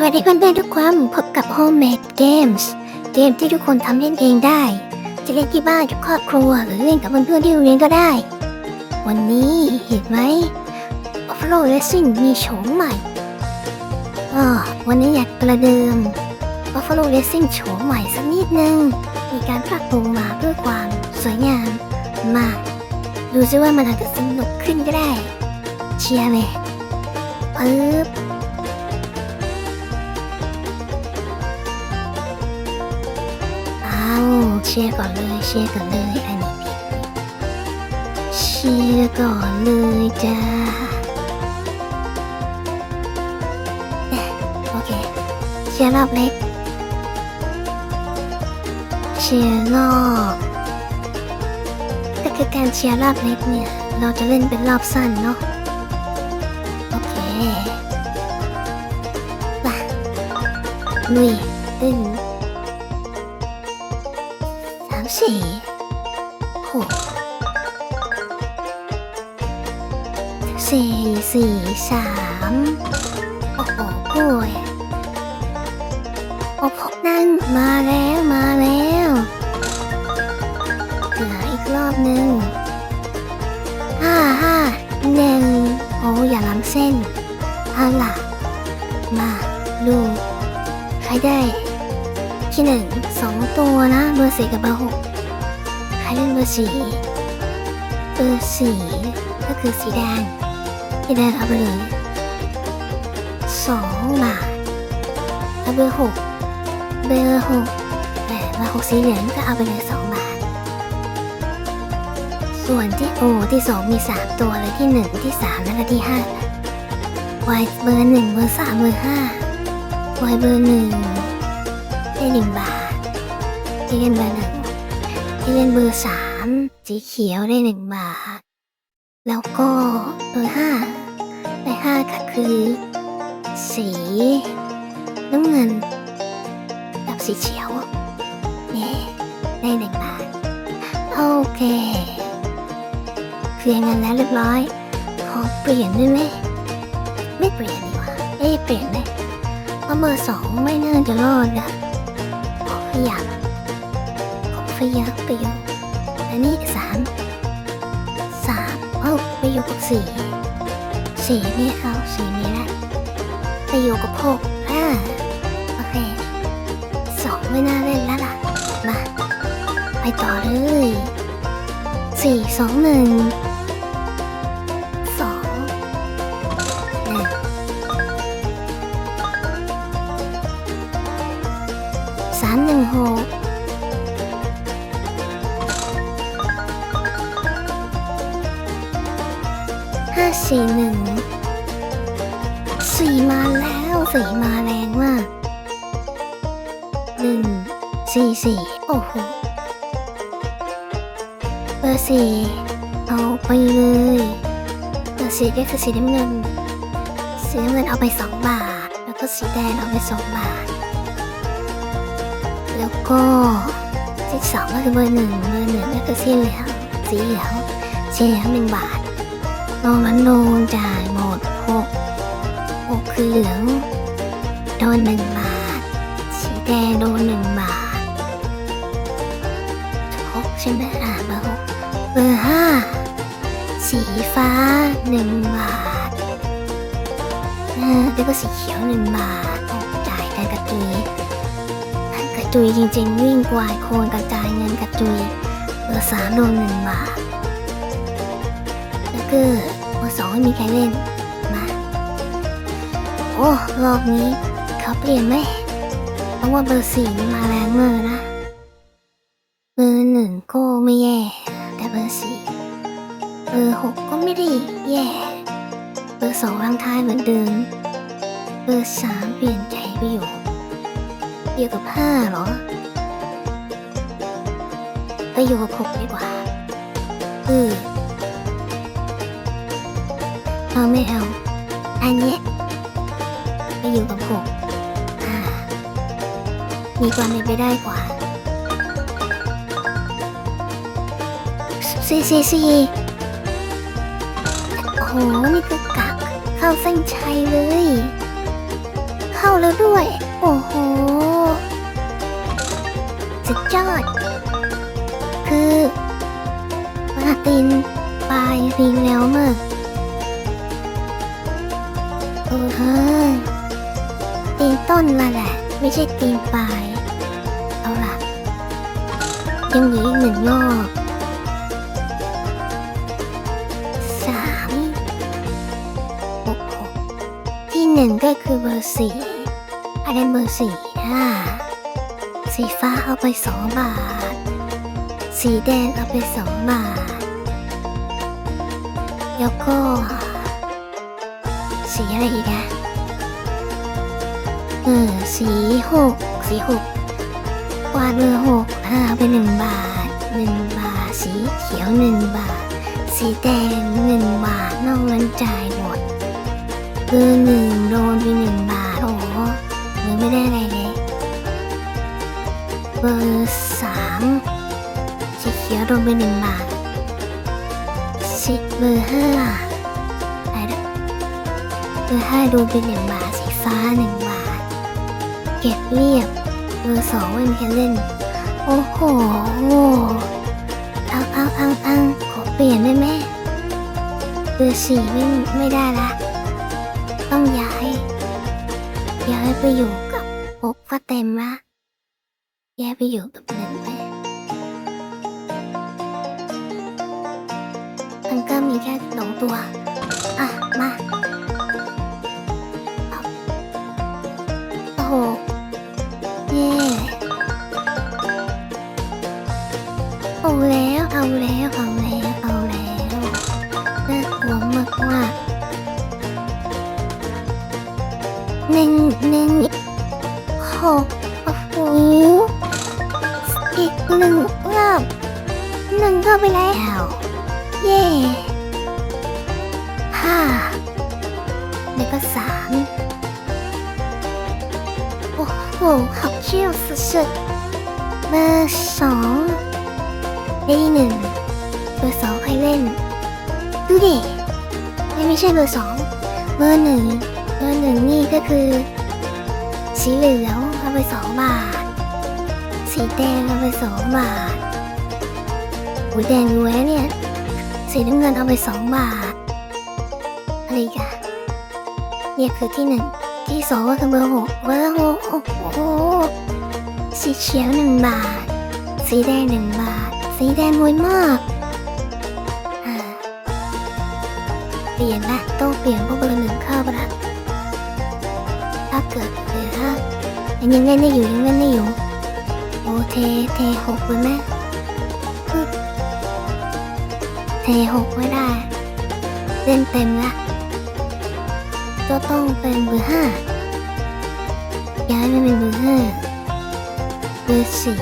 สวัสดีเพื่อนๆทุกคนพบกับ Homemade Games เกมที่ทุกคนทำเล่นเองได้ จะเล่นที่บ้านกับครอบครัว หรือเล่นกับเพื่อนๆที่โรงเรียนก็ได้ วันนี้เห็นไหม Buffalo Racing มีโฉมใหม่อ่าวันนี้อยากประเดิม Buffalo Racing โฉมใหม่สักนิดนึง มีการปรับปรุงมาเพื่อความสวยงาม มา ดูซิว่ามันอาจจะสนุกขึ้นก็ได้ เชียร์เลยปึ๊บ เชียร์ก่อนเลยเชียร์ก่อนเลยอันนี้เชียร์ก่อนเลยจ้าโอเคเชียร์รอบเล็กเชียร์รอบก็คือการเชียร์รอบเล็กเนี่ย เราจะเล่นเป็นรอบสั้นเนาะโอเคมาลุยตึ้ง สี่หกสี่สี่สามโอ้โหโอ้ยโอ้โหนั่นมาแล้วมาแล้วเหลืออีกรอบหนึ่งห้าห้าหนึ่งโอ้อย่าล้ำเส้นเอาล่ะ มาดูใครได้ที่หนึ่ง ตัวนะเบอร์สี่กับเบอร์หกใครเล่นเบอร์สี่เบอร์สี่ก็คือสีแดงสีแดงเอาไปเลยสองบาทแล้วเบอร์หกเบอร์หกแต่เบอร์หกสีเหลืองก็เอาไปเลยสองบาท ส่วนที่โอที่สองมีสามตัวเลยที่หนึ่งที่สามและก็ที่ห้าวายเบอร์หนึ่งเบอร์สามเบอร์ห้าวายเบอร์หนึ่งได้หนึ่งบาท ที่เล่นเบอร์หนึ่งที่เล่นเบอร์สามสีเขียวได้หนึ่งบาท แล้วก็เบอร์ห้าได้ห้าก็คือ สีน้ำเงินกับสีเขียวนี่ได้หนึ่งบาท โอเคเคลียร์งานแล้วเรียบร้อย ขอเปลี่ยนได้ไหมไม่เปลี่ยนดีกว่าเอ๊เปลี่ยนไหมเพราะเบอร์สองไม่น่าจะรอดอะอขยับ ขอขยับไปอยู่ อันนี้สามสามเอ้าไปอยู่กับสี่สี่นี่เอาสี่นี้แหละไปอยู่กับหกอ่าโอเคสองไม่น่าเล่นแล้วล่ะ มา ไปต่อเลยสี่สองหนึ่ง สี่โอ้โหเบอร์สี่เอาไปเลยเบอร์สี่ก็คือสีน้ำเงิน สีน้ำเงินเอาไปสองบาท แล้วก็สีแดงเอาไปสองบาท แล้วก็ที่สองก็คือเบอร์หนึ่งเบอร์หนึ่งก็คือสีเหลืองสีเหลืองสีเหลืองหนึ่งบาทโนนั้นโนนจ่ายหมดหกหกคือเหลืองโดนหนึ่งบาท สีแดงโดนหนึ่งบาท ใช่ไหมอ่าเบอร์หกเบอร์ห้าสีฟ้าหนึ่งบาทอ่าแล้วก็สีเขียวหนึ่งบาทจ่ายกันกระจุยกระจุยจริงๆ วิ่งกวายโคนกระจายเงินกระจุยเบอร์สามโดนหนึ่งบาทแล้วก็เบอร์สองไม่มีใครเล่นมาโอ้รอบนี้เขาเปลี่ยนไหมเพราะว่าเบอร์สี่มีมาแรงเมอนะเบอร์ หนึ่งก็ไม่แย่ แต่เบอร์สี่เบอร์หกก็ไม่ได้แย่ เบอร์สองรังท้ายเหมือนเดิม เบอร์สามเปลี่ยนใจไปอยู่อยู่กับห้าเหรอไปอยู่กับหกดีกว่าเออเอาไม่เอาอันเนี้ยไปอยู่กับหกอ่ามีความเป็นไปได้กว่า สี่สี่สี่โอ้โห นี่คือกะเข้าเส้นชัยเลย เข้าแล้วด้วย โอ้โห สุดยอด คือมาตินปลายริงแล้วมากเออฮะตีนต้นมาแหละ ไม่ใช่ตีนปลาย เอาล่ะ ยังเหลืออีกหนึ่งรอบ หนึ่งก็คือเบอร์สี่อันนั้นเบอร์สี่อ่าสีฟ้าเอาไปสองบาท สีแดงเอาไปสองบาท แล้วก็ สีอะไรอีกอะเออสีหกสีหกวาดเบอร์หกอ่าไปหนึ่งบาทหนึ่งบาท สีเขียวหนึ่งบาท สีแดงหนึ่งบาทนอกนั้นจ่าย เบอร์หนึ่งโดนไปหนึ่งบาท โอ้โหรือไม่ได้อะไรเลย เบอร์สามสีเขียวโดนไปหนึ่งบาทสีเบอร์ห้าอะไรเบอร์ห้าโดนไปหนึ่งบาท สีฟ้าหนึ่งบาท เก็บเรียบ เบอร์สองไม่มีใครเล่น โอ้โหเอาเอาเอาเอาขอเปลี่ยนได้ไหมเบอร์สี่ไม่ไม่ได้ละ ต้องย้าย ย้ายไปอยู่กับพกฟ้าเต็มละย้ายไปอยู่กับหนึ่งไหมมันก็มีแค่สองตัว อะ มาเอาโอ้โห แล้วก็สามโอ้โหขับเชี่ยวสุดๆเบอร์สองได้ที่หนึ่งเบอร์สองใครเล่น ดูดิไม่ไม่ใช่เบอร์สองเบอร์หนึ่งเบอร์หนึ่งนี่ก็คือ สีเหลืองเอาไปสองบาท สีแดงเอาไปสองบาทหูแดงอยู่แล้วเนี่ย สีน้ำเงินเอาไปสองบาทอะไรกัน เนี่ยคือที่หนึ่งที่สองก็คือเบอร์หกเบอร์หกโอ้โหสีเขียวหนึ่งบาท สีแดงหนึ่งบาท สีแดงรวยมากเปลี่ยนละต้องเปลี่ยนพราะเบอร์หนึ่งเข้าไปละถ้าเกิดเหลือยังเล่นได้อยู่ยังเล่นได้อยู่โอเทเทหกเลยไหมเทหกไม่ได้ เล่นเต็มละ ก็ต้องเป็นเบอร์ห้าย้ายมาเป็นเบอร์ห้าเบอร์สี่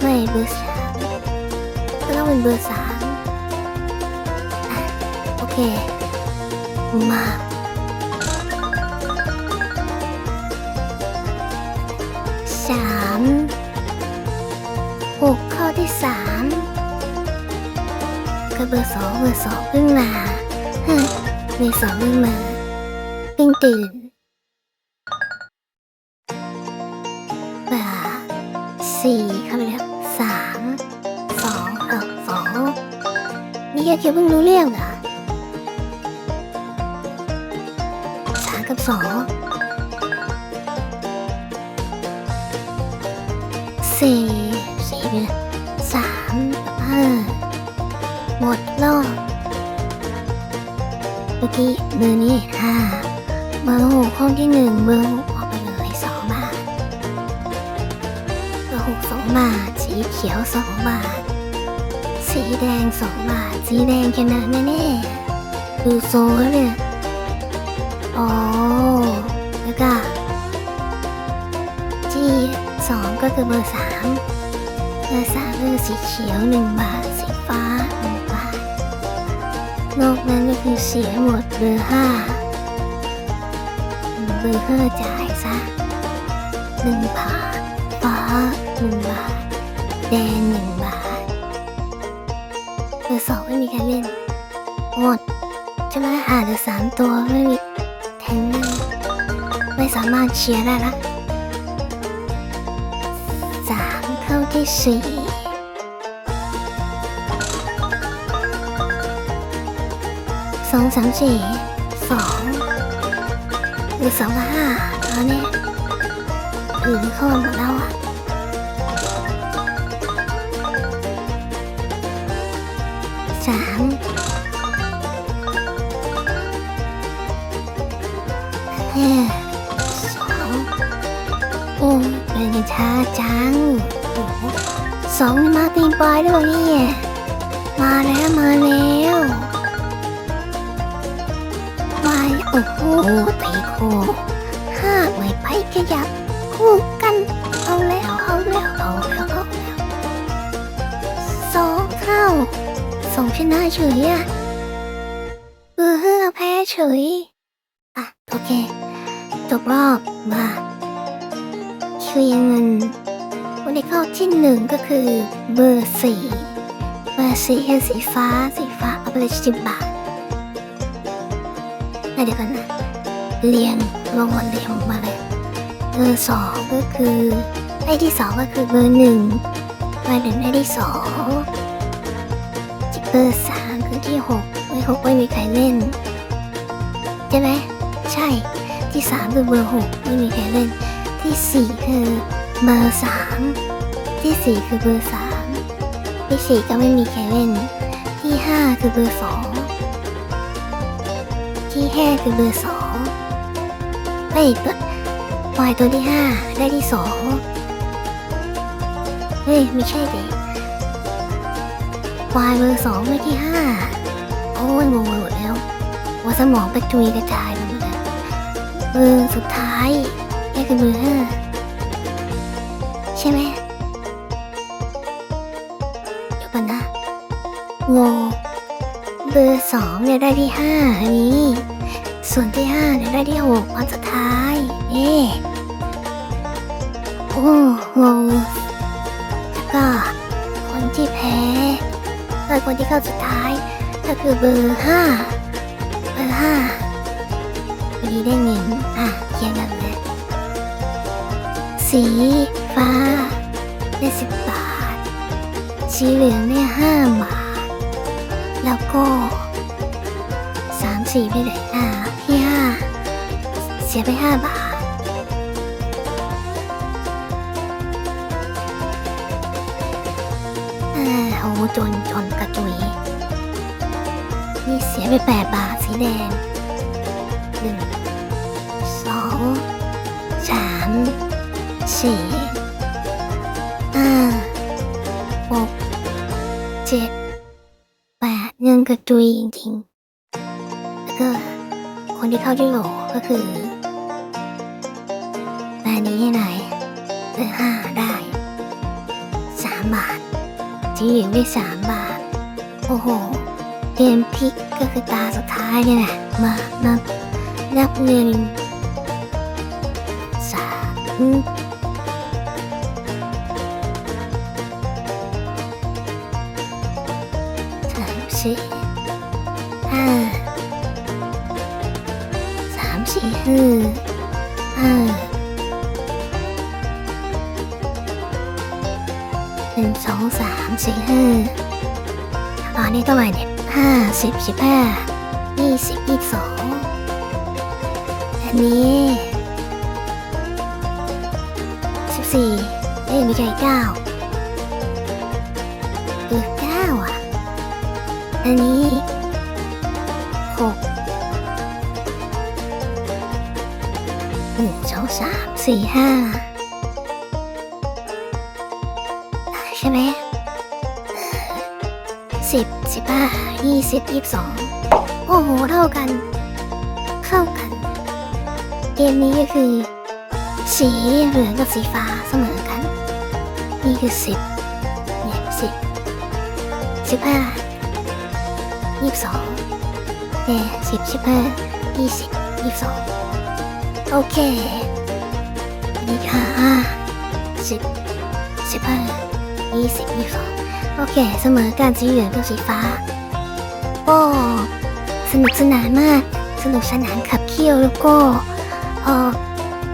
ไม่เบอร์สามก็ต้องเป็นเบอร์สามโอเค มาสามหกข้อที่สามก็เบอร์สองเบอร์สองขึ้นมาฮะเบอร์สองขึ้นมา เพิ่งตื่นบ่าสี่เข้าไปแล้วสามสองเออสองนี่แกเคียเพิ่งรู้เรื่องเหรอสามกับสองสี่สี่ไปเลยสามห้าหมดรอบเมื่อกี้เบอร์นี้ห้า เบอร์หกห้องที่หนึ่งเบอร์หกออกไปเลยสองบาท เบอร์หกสองบาท สีเขียวสองบาท สีแดงสองบาท สีแดงชนะแน่ๆดูโซ่เนี่ยอ๋อแล้วก็ที่สองก็คือเบอร์สามเบอร์สามก็คือสีเขียวหนึ่งบาท สีฟ้าหนึ่งบาท นอกนั้นก็คือเสียหมดเบอร์ห้า เบอร์ห้าจ่ายซะหนึ่งบาทฟ้าหนึ่งบาทแดงหนึ่งบาทเบอร์สองไม่มีใครเล่นหมดใช่ไหมอาเหลือสามตัวไม่มีแทงหนึ่งไม่สามามารถเชียร์ได้ละสามเข้าที่สี่สองสามสี่สอง สองกับห้าตอนนี้อื่นเข้ามาหมดแล้วอะสามห้าสองโอ้เป็นกันช้าจังสองมาตีนปลายด้วยนี่มาแล้วมาแล้ววาโอ้โห ตีโคห้าไม่ไปขยับคู่กัน เอาแล้วเอาแล้วเอาแล้วเอาแล้วสองเข้าสองชนะเฉยอะเออแพ้เฉย อะ โอเคจบรอบมาคือยังเงินคนที่เข้าที่หนึ่งก็คือเบอร์สี่เบอร์สี่คือสีฟ้าสีฟ้าเอาไปเลยสิบบาทอะเดี๋ยวกันนะ เรียงลงวันเรียงมาเลยเบอร์สองก็คือไอ้ที่สองก็คือเบอร์หนึ่งเบอร์หนึ่งไอ้ที่สองเบอร์สามคือที่หกเบอร์หกไม่มีใครเล่นใช่ไหมใช่ที่สามคือเบอร์หกไม่มีใครเล่น ที่สี่คือเบอร์สามที่สี่คือเบอร์สามที่สี่ก็ไม่มีใครเล่น ที่ห้าคือเบอร์สองที่ห้าคือเบอร์สอง ไอ้ยตัวปล่อยตัวที่ห้าได้ที่สองเฮ้ย ไม่ใช่ดิวายเบอร์สองได้ที่ห้าโอ้ยงงไปหมดแล้ว ว่าสมองไปจุยกระจายไปหมดแล้วเบอร์สุดท้ายแค่คือเบอร์ห้าใช่ไหมเดี๋ยวก่อนนะงงเบอร์สองเนี่ยได้ที่ห้าอันนี้ ส่วนที่ห้าเนี่ยได้ที่หกวันสุดท้ายเอ๊โอ้งงแล้วก็คนที่แพ้ก็คนที่เข้าสุดท้าย ก็คือเบอร์ห้าเบอร์ห้าวันนี้ได้เงินอะเขียนกันเลยสีฟ้าได้สิบบาท สีเหลืองได้ห้าบาท แล้วก็สามสี่ไปไหนอะที่ห้า สียไปห้าบาทอ่าโอ้จนจนกระจุย นี่เสียไปแปดบาทสีแดงหนึ่งสองสามสี่ห้าหกเจ็ดแปดเงินกระจุยจริงๆ แล้วก็คนที่เข้าที่โหลก็คือ อันนี้ไหนเบอร์ห้าได้สามบาทที่เหลือได้สามบาท โอ้โหเกมพิกก็คือตาสุดท้ายเนี่ยแหละมานับนับเงินสามสามสี่ห้าสามสี่ห้าห้า สามสี่ห้าตอนนี้ก็มาเนี่ยห้าสิบสิบห้ายี่สิบยี่สองอันนี้สิบสี่เอ้ยไม่ใช่เก้าเออเก้าอะ อันนี้หกหนึ่งสองสามสี่ห้า่สิบยี่สิบสองโอ้โห เท่ากัน เข้ากัน เกมนี้ก็คือ สีเหลืองกับสีฟ้าเสมอกัน นี่คือสิบเนี่ยสิบสิบห้ายี่สิบสองเนี่ยสิบสิบห้ายี่สิบยี่สิบสองโอเคอันนี้ค่ะห้าสิบสิบห้ายี่สิบยี่สิบสองโอเค เสมอการสีเหลืองกับสีฟ้า โอ้สนุกสนานมาก สนุกสนานขับเคี่ยวแล้วก็พอ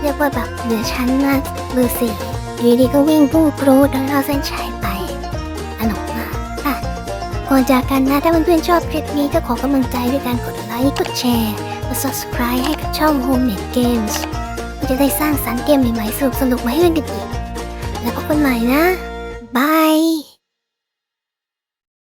ในรียกว่าแบบเหนือชั้นมากเบอร์สี่อยู่ดีๆก็วิ่งพุ่งกรูดแล้วเอาเส้นชัยไปสนุกมากค่ะก่อนจากกันนะถ้าเพื่อนๆชอบคลิปนี้ก็ขอกำลังใจด้วยการกดไลค์กดแชร์กด subscribe ให้กับช่อง Homemade Games เพื่อจะได้สร้างสรรค์เกมใหม่ๆสนุกๆมาให้เล่นกันอีก แล้วพบกันใหม่นะบาย